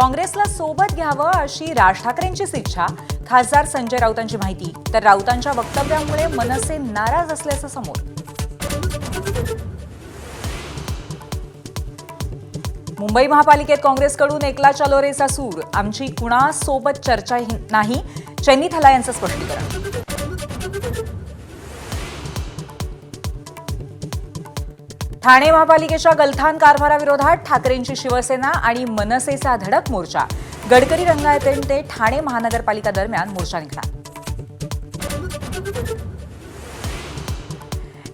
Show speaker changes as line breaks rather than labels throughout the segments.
काँग्रेसला सोबत घ्यावं अशी राज ठाकरेंचीच इच्छा. खासदार संजय राऊतांची माहिती. तर राऊतांच्या वक्तव्यामुळे मनसे नाराज असल्याचं समोर. मुंबई महापालिकेत काँग्रेसकडून एकला चलोरेचा सूर. आमची कुणासोबत चर्चा ही- नाही? चैनी थला यांचं स्पष्टीकरण. ठाणे महापालिकेच्या गलथान कारभाराविरोधात ठाकरेंची शिवसेना आणि मनसेचा धडक मोर्चा. गडकरी रंगायतेन ते ठाणे महानगरपालिका दरम्यान मोर्चा निघणार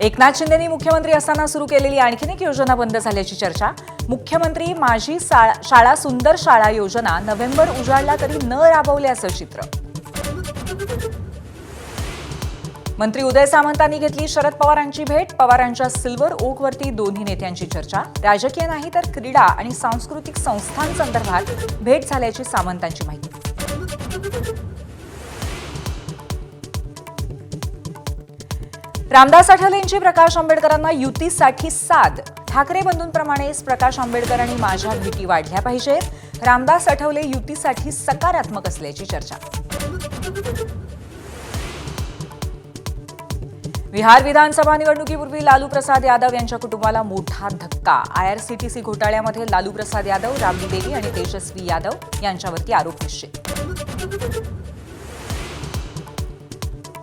एकनाथ शिंदेनी मुख्यमंत्री असताना सुरू केलेली आणखीन एक योजना बंद झाल्याची चर्चा. मुख्यमंत्री माझी शाळा शाळा सुंदर शाळा योजना नोव्हेंबर उजाडला तरी न राबवल्याचं चित्र. मंत्री उदय सामंतांनी घेतली शरद पवारांची भेट. पवारांच्या सिल्वर ओकवरती दोन्ही नेत्यांची चर्चा. राजकीय नाही तर क्रीडा आणि सांस्कृतिक संस्थांसंदर्भात भेट झाल्याची सामंतांची माहिती. रामदास आठवले यांची प्रकाश आंबेडकरांना युतीसाठी साथ ठाकरे बंधूंप्रमाणेच प्रकाश आंबेडकर आणि माझ्या भीती वाढल्या पाहिजेत. रामदास आठवले युतीसाठी सकारात्मक असल्याची चर्चा. बिहार विधानसभा निवडणुकीपूर्वी लालू प्रसाद यादव यांच्या कुटुंबाला मोठा धक्का. आयआरसीटीसी घोटाळ्यामध्ये लालू प्रसाद यादव राबडी देवी आणि तेजस्वी यादव यांच्यावरती आरोप निश्चित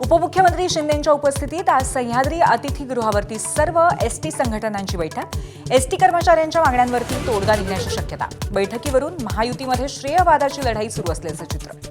उपमुख्यमंत्री शिंदेंच्या उपस्थितीत आज सह्याद्री अतिथीगृहावरती सर्व एसटी संघटनांची बैठक. एसटी कर्मचाऱ्यांच्या मागण्यांवरती तोडगा निघण्याची शक्यता. बैठकीवरून महायुतीमध्ये श्रेयवादाची लढाई सुरू असल्याचं चित्र.